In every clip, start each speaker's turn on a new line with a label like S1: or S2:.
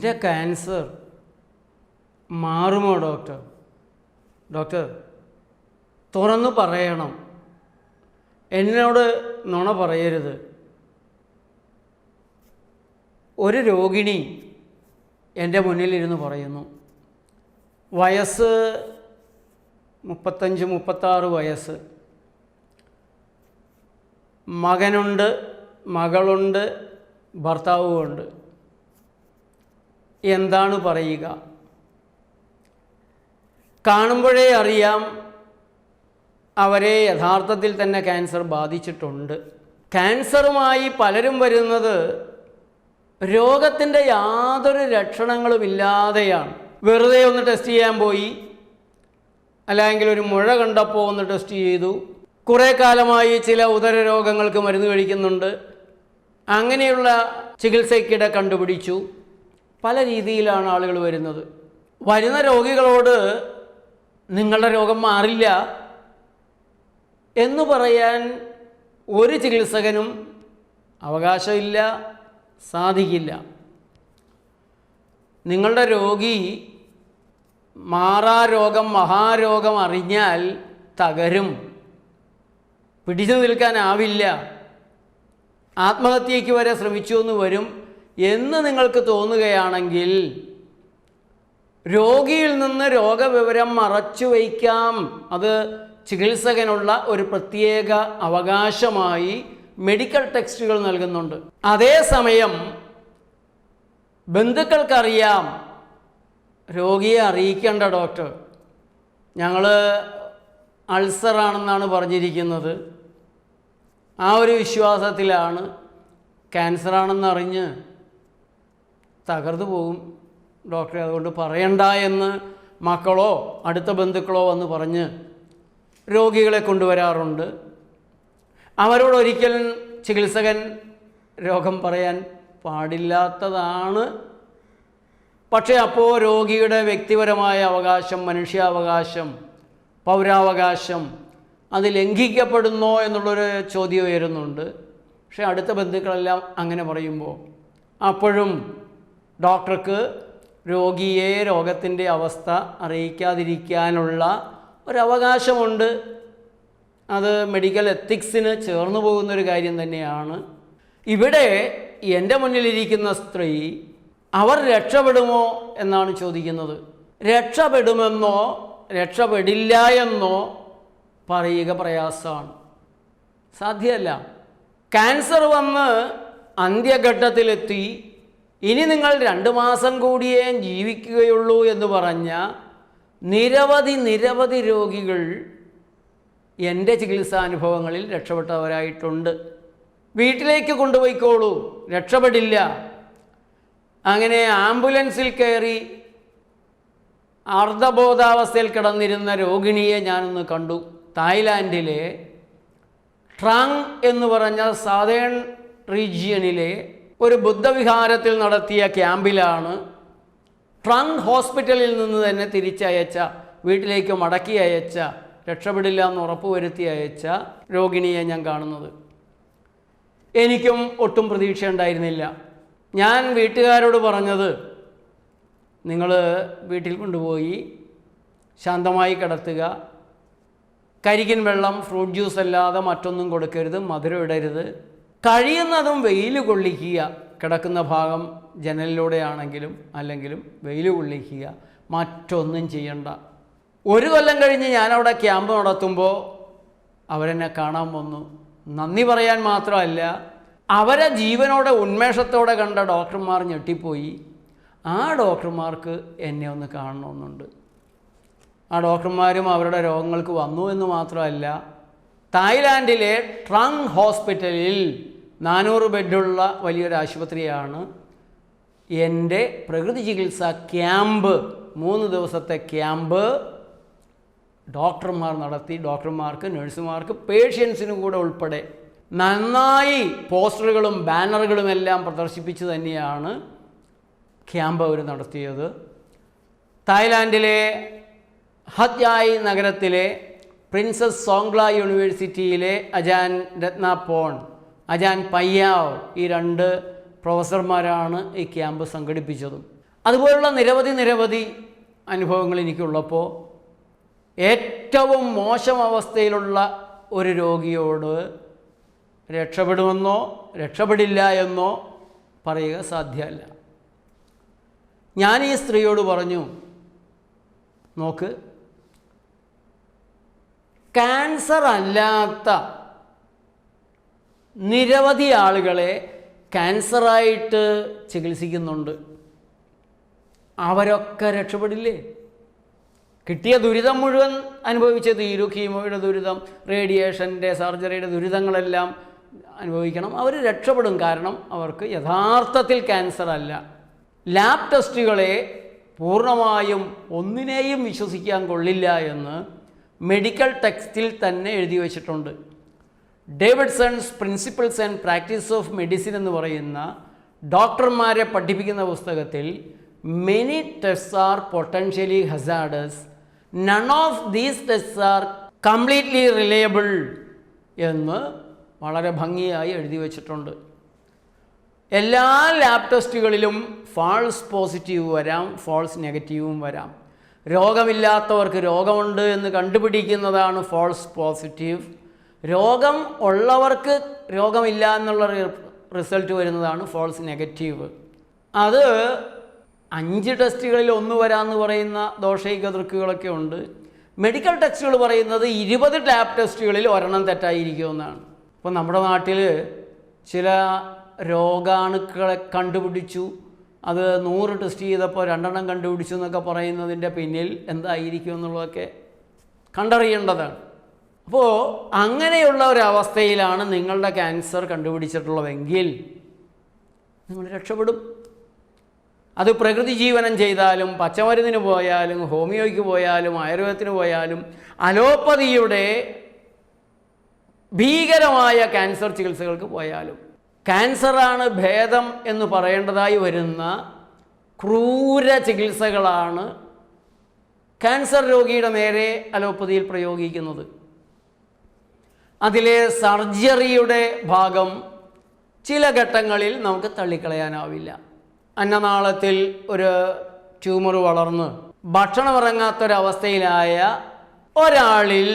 S1: എന്റെ ക്യാൻസർ മാറുമോ doctor doctor തുറന്നു പറയണം. എന്നോട് നുണ പറയരുത്. ഒരു രോഗിണി എന്റെ മുന്നിലിരുന്ന് പറയുന്നു. വയസ്സ് മുപ്പത്തഞ്ച് മുപ്പത്താറ് വയസ്സ്. മകനുണ്ട് മകളുണ്ട് ഭർത്താവുമുണ്ട്. എന്താണ് പറയുക? കാണുമ്പോഴേ അറിയാം അവരെ യഥാർത്ഥത്തിൽ തന്നെ ക്യാൻസർ ബാധിച്ചിട്ടുണ്ട്. ക്യാൻസറുമായി പലരും വരുന്നത് രോഗത്തിന്റെ യാതൊരു ലക്ഷണങ്ങളും ഇല്ലാതെയാണ് വെറുതെ ഒന്ന് ടെസ്റ്റ് ചെയ്യാൻ പോയി. അല്ലെങ്കിൽ ഒരു മുഴ കണ്ടപ്പോൾ ഒന്ന് ടെസ്റ്റ് ചെയ്തു. കുറേ കാലമായി ചില ഉദര രോഗങ്ങൾക്ക് മരുന്ന് കഴിക്കുന്നുണ്ട്. അങ്ങനെയുള്ള ചികിത്സയ്ക്കിടെ കണ്ടുപിടിച്ചു. പല രീതിയിലാണ് ആളുകൾ വരുന്നത്. വരുന്ന രോഗികളോട് നിങ്ങളുടെ രോഗം മാറില്ല എന്ന് പറയാൻ ഒരു ചികിത്സകനും അവകാശമില്ല സാധിക്കില്ല. നിങ്ങളുടെ രോഗി മാറാ രോഗം മഹാരോഗം അറിഞ്ഞാൽ തകരും. പിടിച്ചു നിൽക്കാനാവില്ല. ആത്മഹത്യയ്ക്ക് വരെ ശ്രമിച്ചു എന്ന് വരും. എന്ന് നിങ്ങൾക്ക് തോന്നുകയാണെങ്കിൽ രോഗിയിൽ നിന്ന് രോഗവിവരം മറച്ചു വയ്ക്കാം. അത് ചികിത്സകനുള്ള ഒരു പ്രത്യേക അവകാശമായി മെഡിക്കൽ ടെക്സ്റ്റുകൾ നൽകുന്നുണ്ട്. അതേസമയം ബന്ധുക്കൾക്കറിയാം രോഗിയെ അറിയിക്കേണ്ട ഡോക്ടർ ഞങ്ങൾ അൾസറാണെന്നാണ് പറഞ്ഞിരിക്കുന്നത്. ആ ഒരു വിശ്വാസത്തിലാണ് ക്യാൻസറാണെന്നറിഞ്ഞ് തകർന്നു പോകും. ഡോക്ടറെ അതുകൊണ്ട് പറയണ്ട എന്ന് മക്കളോ അടുത്ത ബന്ധുക്കളോ വന്ന് പറഞ്ഞ് രോഗികളെ കൊണ്ടുവരാറുണ്ട്. അവരോടൊരിക്കലും ചികിത്സകൻ രോഗം പറയാൻ പാടില്ലാത്തതാണ്. പക്ഷേ അപ്പോൾ രോഗിയുടെ വ്യക്തിപരമായ അവകാശം മനുഷ്യാവകാശം പൗരാവകാശം അത് ലംഘിക്കപ്പെടുന്നോ എന്നുള്ളൊരു ചോദ്യം ഉയരുന്നുണ്ട്. പക്ഷേ അടുത്ത ബന്ധുക്കളെല്ലാം അങ്ങനെ പറയുമ്പോൾ അപ്പോഴും ഡോക്ടർക്ക് രോഗിയെ രോഗത്തിന്റെ അവസ്ഥ അറിയിക്കാതിരിക്കാനുള്ള ഒരവകാശമുണ്ട്. അത് മെഡിക്കൽ എത്തിക്സിന് ചേർന്നു പോകുന്നൊരു കാര്യം തന്നെയാണ്. ഇവിടെ എന്റെ മുന്നിലിരിക്കുന്ന സ്ത്രീ അവർ രക്ഷപ്പെടുമോ? എന്നാണ് ചോദിക്കുന്നത്. രക്ഷപ്പെടുമെന്നോ? രക്ഷപ്പെടില്ല എന്നോ? പറയുക പ്രയാസമാണ്. സാധ്യമല്ല. ക്യാൻസർ വന്ന് അന്ത്യഘട്ടത്തിലെത്തി ഇനി നിങ്ങൾ രണ്ട് മാസം കൂടിയേ ജീവിക്കുകയുള്ളൂ എന്ന് പറഞ്ഞ നിരവധി നിരവധി രോഗികൾ എന്റെ ചികിത്സാനുഭവങ്ങളിൽ രക്ഷപ്പെട്ടവരായിട്ടുണ്ട്. വീട്ടിലേക്ക് കൊണ്ടുപോയിക്കോളൂ. രക്ഷപ്പെടില്ല. അങ്ങനെ ആംബുലൻസിൽ കയറി അർദ്ധബോധാവസ്ഥയിൽ കിടന്നിരുന്ന രോഗിണിയെ ഞാനൊന്ന് കണ്ടു. തായ്ലാൻഡിലെ ട്രാങ് എന്ന് പറഞ്ഞ സാതേൺ റീജിയനിലെ ഒരു ബുദ്ധവിഹാരത്തിൽ നടത്തിയ ക്യാമ്പിലാണ് ട്രങ് ഹോസ്പിറ്റലിൽ നിന്ന് തന്നെ തിരിച്ചയച്ച വീട്ടിലേക്ക് മടക്കി അയച്ച രക്ഷപ്പെടില്ല എന്ന് ഉറപ്പുവരുത്തി അയച്ച രോഗിണിയെ ഞാൻ കാണുന്നത്. എനിക്കും ഒട്ടും പ്രതീക്ഷ ഉണ്ടായിരുന്നില്ല. ഞാൻ വീട്ടുകാരോട് പറഞ്ഞത് നിങ്ങൾ വീട്ടിൽ കൊണ്ടുപോയി ശാന്തമായി കിടത്തുക. കരികിൻ വെള്ളം ഫ്രൂട്ട് ജ്യൂസ് അല്ലാതെ മറ്റൊന്നും കൊടുക്കരുത് മധുരം ഇടരുത്. കഴിയുന്നതും വെയിൽ കൊള്ളിക്കുക. കിടക്കുന്ന ഭാഗം ജനലിലൂടെയാണെങ്കിലും അല്ലെങ്കിലും വെയിൽ കൊള്ളിക്കുക. മറ്റൊന്നും ചെയ്യണ്ട. ഒരു കൊല്ലം കഴിഞ്ഞ് ഞാനവിടെ ക്യാമ്പ് നടത്തുമ്പോൾ അവരെന്നെ കാണാൻ വന്നു. നന്ദി പറയാൻ മാത്രമല്ല അവരെ ജീവനോടെ ഉന്മേഷത്തോടെ കണ്ട ഡോക്ടർമാർ ഞെട്ടിപ്പോയി. ആ ഡോക്ടർമാർക്ക് എന്നെ ഒന്ന് കാണണമെന്നുണ്ട്. ആ ഡോക്ടർമാരും അവരുടെ രോഗങ്ങൾക്ക് വന്നു എന്ന് മാത്രമല്ല തായ്ലാൻഡിലെ ട്രങ് ഹോസ്പിറ്റലിൽ നാനൂറ് ബെഡുള്ള വലിയൊരു ആശുപത്രിയാണ് എന്റെ പ്രകൃതി ചികിത്സ ക്യാമ്പ്. മൂന്ന് ദിവസത്തെ ക്യാമ്പ് ഡോക്ടർമാർ നടത്തി ഡോക്ടർമാർക്ക് നഴ്സുമാർക്ക് പേഷ്യൻസിനും കൂടെ ഉൾപ്പെടെ നന്നായി പോസ്റ്ററുകളും ബാനറുകളും എല്ലാം പ്രദർശിപ്പിച്ച് തന്നെയാണ് ക്യാമ്പ് അവർ നടത്തിയത്. തായ്ലാൻഡിലെ ഹത്യായ് നഗരത്തിലെ പ്രിൻസസ് സോങ്ക്ല യൂണിവേഴ്സിറ്റിയിലെ അജാൻ രത്നാപോൺ അജാൻ പയ്യാവ് ഈ രണ്ട് പ്രൊഫസർമാരാണ് ഈ ക്യാമ്പ് സംഘടിപ്പിച്ചതും. അതുപോലുള്ള നിരവധി നിരവധി അനുഭവങ്ങൾ എനിക്കുള്ളപ്പോൾ ഏറ്റവും മോശം അവസ്ഥയിലുള്ള ഒരു രോഗിയോട് രക്ഷപ്പെടുമെന്നോ രക്ഷപ്പെടില്ല എന്നോ പറയുക സാധ്യമല്ല. ഞാൻ ഈ സ്ത്രീയോട് പറഞ്ഞു നോക്ക് ക്യാൻസർ അല്ലാത്ത നിരവധി ആളുകളെ ക്യാൻസറായിട്ട് ചികിത്സിക്കുന്നുണ്ട്. അവരൊക്കെ രക്ഷപ്പെടില്ലേ? കിട്ടിയ ദുരിതം മുഴുവൻ അനുഭവിച്ച് തീരു കീമോയുടെ ദുരിതം റേഡിയേഷന്റെ സർജറിയുടെ ദുരിതങ്ങളെല്ലാം അനുഭവിക്കണം. അവർ രക്ഷപ്പെടും. കാരണം അവർക്ക് യഥാർത്ഥത്തിൽ ക്യാൻസർ അല്ല ലാബ് ടെസ്റ്റുകളെ പൂർണമായും ഒന്നിനെയും വിശ്വസിക്കാൻ കൊള്ളില്ല എന്ന് മെഡിക്കൽ ടെക്സ്റ്റിൽ തന്നെ എഴുതി വച്ചിട്ടുണ്ട്. Davidson's principles and practice of medicine എന്ന് പറയുന്ന ഡോക്ടർമാരെ പഠിപ്പിക്കുന്ന പുസ്തകത്തിൽ many test are potentially hazardous none of these test are completely reliable എന്ന് വളരെ ഭംഗിയായി എഴുതി വച്ചിട്ടുണ്ട്. എല്ലാ ലാബ് ടെസ്റ്റുകളിലും ഫാൾസ് പോസിറ്റീവ് വരാം ഫാൾസ് നെഗറ്റീവും വരാം. രോഗമില്ലാത്തവർക്ക് രോഗമുണ്ട് എന്ന് കണ്ടുപിടിക്കുന്നതാണ് ഫാൾസ് പോസിറ്റീവ് രോഗം ഉള്ളവർക്ക് രോഗമില്ല എന്നുള്ള റിസൾട്ട് വരുന്നതാണ് ഫോൾസ് നെഗറ്റീവ് അത് അഞ്ച് ടെസ്റ്റുകളിൽ ഒന്ന് വരാമെന്ന് പറയുന്ന ദോഷൈക ദൃക്കുകളൊക്കെ ഉണ്ട്. മെഡിക്കൽ ടെസ്റ്റുകൾ പറയുന്നത് ഇരുപത് ലാബ് ടെസ്റ്റുകളിൽ ഒരെണ്ണം തെറ്റായിരിക്കുമെന്നാണ്. അപ്പോൾ നമ്മുടെ നാട്ടിൽ ചില രോഗാണുക്കളെ കണ്ടുപിടിച്ചു. അത് നൂറ് ടെസ്റ്റ് ചെയ്തപ്പോൾ രണ്ടെണ്ണം കണ്ടുപിടിച്ചു എന്നൊക്കെ പറയുന്നതിന്റെ പിന്നിൽ എന്തായിരിക്കും എന്നുള്ളതൊക്കെ കണ്ടറിയേണ്ടതാണ്. അപ്പോൾ അങ്ങനെയുള്ള ഒരവസ്ഥയിലാണ് നിങ്ങളുടെ ക്യാൻസർ കണ്ടുപിടിച്ചിട്ടുള്ളതെങ്കിൽ നിങ്ങൾ രക്ഷപ്പെടും. അത് പ്രകൃതി ജീവനം ചെയ്താലും പച്ചമരുന്നിന് പോയാലും ഹോമിയോയ്ക്ക് പോയാലും ആയുർവേദത്തിന് പോയാലും അലോപ്പതിയുടെ ഭീകരമായ ക്യാൻസർ ചികിത്സകൾക്ക് പോയാലും. ക്യാൻസറാണ് ഭേദം എന്ന് പറയേണ്ടതായി വരുന്ന ക്രൂര ചികിത്സകളാണ് ക്യാൻസർ രോഗിയുടെ നേരെ അലോപ്പതിയിൽ പ്രയോഗിക്കുന്നത്. അതിലെ സർജറിയുടെ ഭാഗം ചില ഘട്ടങ്ങളിൽ നമുക്ക് തള്ളിക്കളയാനാവില്ല. അന്നനാളത്തിൽ ഒരു ട്യൂമർ വളർന്ന് ഭക്ഷണം ഇറങ്ങാത്തൊരവസ്ഥയിലായ ഒരാളിൽ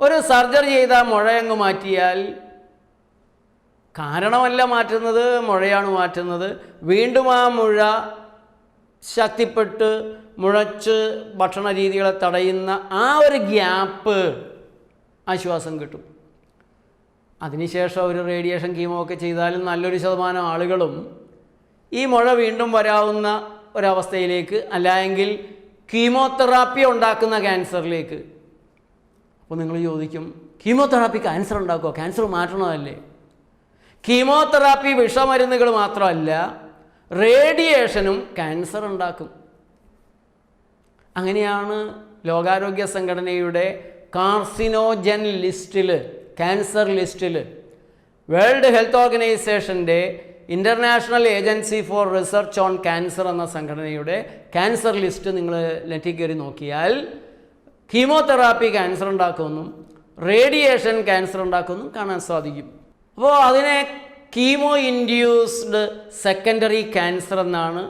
S1: ഒരു സർജറി ചെയ്ത മുഴയങ്ങ് മാറ്റിയാൽ കാരണമല്ല മാറ്റുന്നത് മുഴയാണ് മാറ്റുന്നത്. വീണ്ടും ആ മുഴ ശക്തിപ്പെട്ട് മുഴച്ച് ഭക്ഷണ രീതികളെ തടയുന്ന ആ ഒരു ഗ്യാപ്പ് ആശ്വാസം കിട്ടും. അതിനുശേഷം ഒരു റേഡിയേഷൻ കീമോ ഒക്കെ ചെയ്താലും നല്ലൊരു ശതമാനം ആളുകളും ഈ മുഴ വീണ്ടും വരാവുന്ന ഒരവസ്ഥയിലേക്ക് അല്ലെങ്കിൽ കീമോതെറാപ്പി ഉണ്ടാക്കുന്ന ക്യാൻസറിലേക്ക്. അപ്പോൾ നിങ്ങൾ ചോദിക്കും കീമോതെറാപ്പി ക്യാൻസർ ഉണ്ടാക്കുമോ ക്യാൻസർ മാറ്റണമല്ലേ കീമോതെറാപ്പി വിഷമരുന്നുകൾ മാത്രമല്ല റേഡിയേഷനും ക്യാൻസർ ഉണ്ടാക്കും. അങ്ങനെയാണ് ലോകാരോഗ്യ സംഘടനയുടെ കാർസിനോജൻ ലിസ്റ്റിൽ ക്യാൻസർ ലിസ്റ്റിൽ. വേൾഡ് ഹെൽത്ത് ഓർഗനൈസേഷന്റെ international agency for research on cancer എന്ന സംഘടനയുടെ ക്യാൻസർ ലിസ്റ്റ് നിങ്ങൾ നെറ്റിൽ കയറി നോക്കിയാൽ കീമോതെറാപ്പി ക്യാൻസർ ഉണ്ടാക്കുമെന്നും റേഡിയേഷൻ ക്യാൻസർ ഉണ്ടാക്കുമെന്നും കാണാൻ സാധിക്കും. അപ്പോൾ അതിനെ കീമോ ഇൻഡ്യൂസ്ഡ് സെക്കൻഡറി ക്യാൻസർ എന്നാണ്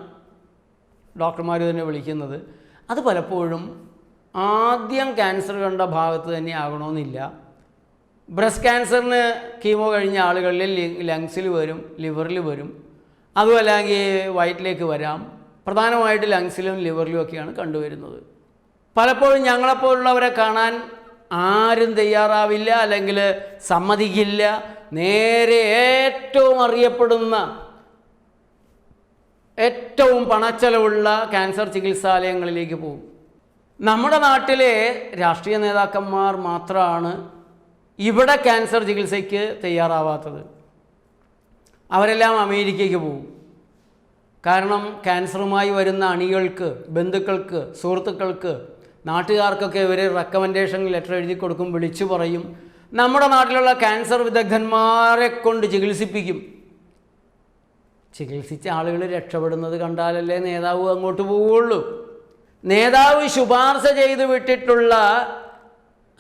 S1: ഡോക്ടർമാർ തന്നെ വിളിക്കുന്നത്. അത് പലപ്പോഴും ആദ്യം ക്യാൻസർ കണ്ട ഭാഗത്ത് തന്നെ ആകണമെന്നില്ല ബ്രസ്റ്റ് ക്യാൻസറിന് കീമോ കഴിഞ്ഞ ആളുകളിൽ ലങ്സിൽ വരും ലിവറിൽ വരും. അതും അല്ലെങ്കിൽ വയറ്റിലേക്ക് വരാം. പ്രധാനമായിട്ട് ലങ്സിലും ലിവറിലും ഒക്കെയാണ് കണ്ടുവരുന്നത്. പലപ്പോഴും ഞങ്ങളെപ്പോലുള്ളവരെ കാണാൻ ആരും തയ്യാറാവില്ല അല്ലെങ്കിൽ സമ്മതിക്കില്ല. നേരെ ഏറ്റവും അറിയപ്പെടുന്ന ഏറ്റവും പണച്ചെലവുള്ള ക്യാൻസർ ചികിത്സാലയങ്ങളിലേക്ക് പോകും. നമ്മുടെ നാട്ടിലെ രാഷ്ട്രീയ നേതാക്കന്മാർ മാത്രമാണ് ഇവിടെ ക്യാൻസർ ചികിത്സയ്ക്ക് തയ്യാറാവാത്തത്. അവരെല്ലാം അമേരിക്കയ്ക്ക് പോകും. കാരണം ക്യാൻസറുമായി വരുന്ന അണികൾക്ക് ബന്ധുക്കൾക്ക് സുഹൃത്തുക്കൾക്ക് നാട്ടുകാർക്കൊക്കെ ഇവർ റെക്കമെൻഡേഷൻ ലെറ്റർ എഴുതി കൊടുക്കും വിളിച്ചു പറയും. നമ്മുടെ നാട്ടിലുള്ള ക്യാൻസർ വിദഗ്ധന്മാരെ കൊണ്ട് ചികിത്സിപ്പിക്കും. ചികിത്സിച്ച ആളുകൾ രക്ഷപ്പെടുന്നത് കണ്ടാലല്ലേ നേതാവ് അങ്ങോട്ട് പോവുള്ളൂ. നേതാവ് ശുപാർശ ചെയ്തു വിട്ടിട്ടുള്ള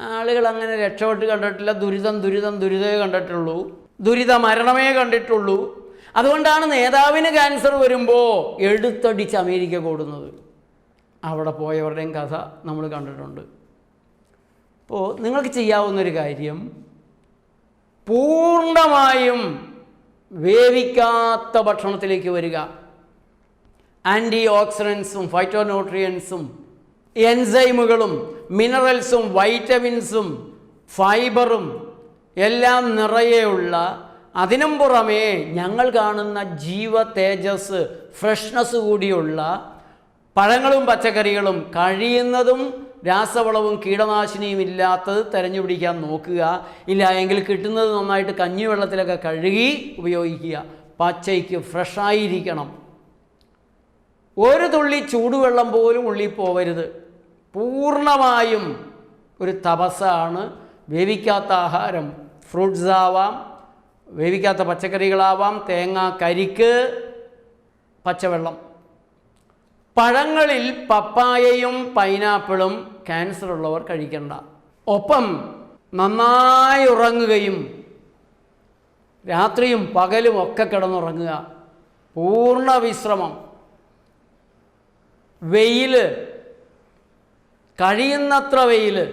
S1: ആളുകൾ അങ്ങനെ രക്ഷപ്പെട്ട് കണ്ടിട്ടില്ല. ദുരിതം ദുരിതം ദുരിതമേ കണ്ടിട്ടുള്ളൂ. ദുരിത മരണമേ കണ്ടിട്ടുള്ളൂ. അതുകൊണ്ടാണ് നേതാവിന് ക്യാൻസർ വരുമ്പോൾ എടുത്തടിച്ച് അമേരിക്ക കൂടുന്നത്. അവിടെ പോയവരുടെയും കഥ നമ്മൾ കണ്ടിട്ടുണ്ട്. അപ്പോൾ നിങ്ങൾക്ക് ചെയ്യാവുന്നൊരു കാര്യം പൂർണമായും വേവിക്കാത്ത ഭക്ഷണത്തിലേക്ക് വരിക. ആന്റി ഓക്സിഡൻസും ഫൈറ്റോന്യൂട്രിയൻസും എൻസൈമുകളും മിനറൽസും വൈറ്റമിൻസും ഫൈബറും എല്ലാം നിറയെയുള്ള അതിനും പുറമേ ഞങ്ങൾ കാണുന്ന ജീവ തേജസ് ഫ്രഷ്നസ് കൂടിയുള്ള പഴങ്ങളും പച്ചക്കറികളും കഴിയുന്നതും രാസവളവും കീടനാശിനിയും ഇല്ലാത്തത് തിരഞ്ഞുപിടിക്കാൻ നോക്കുക. ഇല്ല എങ്കിൽ കിട്ടുന്നത് നന്നായിട്ട് കഞ്ഞിവെള്ളത്തിലൊക്കെ കഴുകി ഉപയോഗിക്കുക. പച്ചയ്ക്ക് ഫ്രഷായിരിക്കണം ഒരു തുള്ളി ചൂടുവെള്ളം പോലും ഉള്ളിൽ പോവരുത്. പൂർണമായും ഒരു തപസ്സാണ്. വേവിക്കാത്ത ആഹാരം ഫ്രൂട്ട്സ് ആവാം വേവിക്കാത്ത പച്ചക്കറികളാവാം തേങ്ങ കരിക്ക് പച്ചവെള്ളം. പഴങ്ങളിൽ പപ്പായയും പൈനാപ്പിളും ക്യാൻസർ ഉള്ളവർ കഴിക്കണ്ട. ഒപ്പം നന്നായി ഉറങ്ങുകയും രാത്രിയും പകലും ഒക്കെ കിടന്നുറങ്ങുക. പൂർണ വിശ്രമം. വെയിൽ കഴിയുന്നത്ര വെയിൽ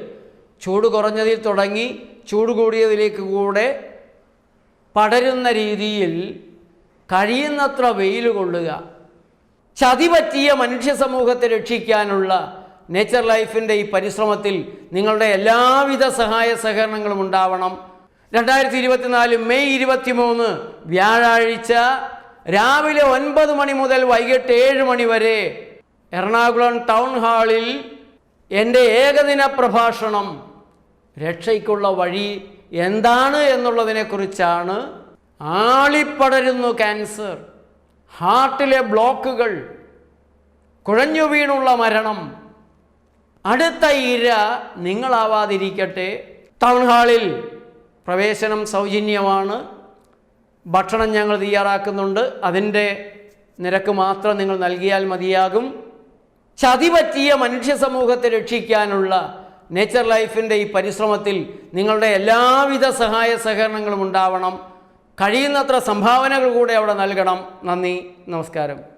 S1: ചൂട് കുറഞ്ഞതിൽ തുടങ്ങി ചൂട് കൂടിയതിലേക്ക് കൂടെ പടരുന്ന രീതിയിൽ കഴിയുന്നത്ര വെയിൽ കൊള്ളുക. ചതി പറ്റിയ മനുഷ്യ സമൂഹത്തെ രക്ഷിക്കാനുള്ള നേച്ചർ ലൈഫിന്റെ ഈ പരിശ്രമത്തിൽ നിങ്ങളുടെ എല്ലാവിധ സഹായ സഹകരണങ്ങളും ഉണ്ടാവണം. രണ്ടായിരത്തി ഇരുപത്തിനാല് മെയ് ഇരുപത്തിമൂന്ന് വ്യാഴാഴ്ച രാവിലെ ഒൻപത് മണി മുതൽ വൈകിട്ട് ഏഴ് മണി വരെ എറണാകുളം ടൗൺ ഹാളിൽ എന്റെ ഏകദിന പ്രഭാഷണം രക്ഷയ്ക്കുള്ള വഴി എന്താണ് എന്നുള്ളതിനെക്കുറിച്ചാണ്. ആളിപ്പടരുന്നു ക്യാൻസർ. ഹാർട്ടിലെ ബ്ലോക്കുകൾ. കുഴഞ്ഞു വീണുള്ള മരണം. അടുത്ത ഇര നിങ്ങളാവാതിരിക്കട്ടെ. ടൗൺ ഹാളിൽ പ്രവേശനം സൗജന്യമാണ്. ഭക്ഷണം ഞങ്ങൾ തയ്യാറാക്കുന്നുണ്ട്. അതിന്റെ നിരക്ക് മാത്രം നിങ്ങൾ നൽകിയാൽ മതിയാകും. ചതി പറ്റിയ മനുഷ്യ സമൂഹത്തെ രക്ഷിക്കാനുള്ള നേച്ചർ ലൈഫിന്റെ ഈ പരിശ്രമത്തിൽ നിങ്ങളുടെ എല്ലാവിധ സഹായ സഹകരണങ്ങളും ഉണ്ടാവണം. കഴിയുന്നത്ര സംഭാവനകൾ കൂടെ അവിടെ നൽകണം. നന്ദി. നമസ്കാരം.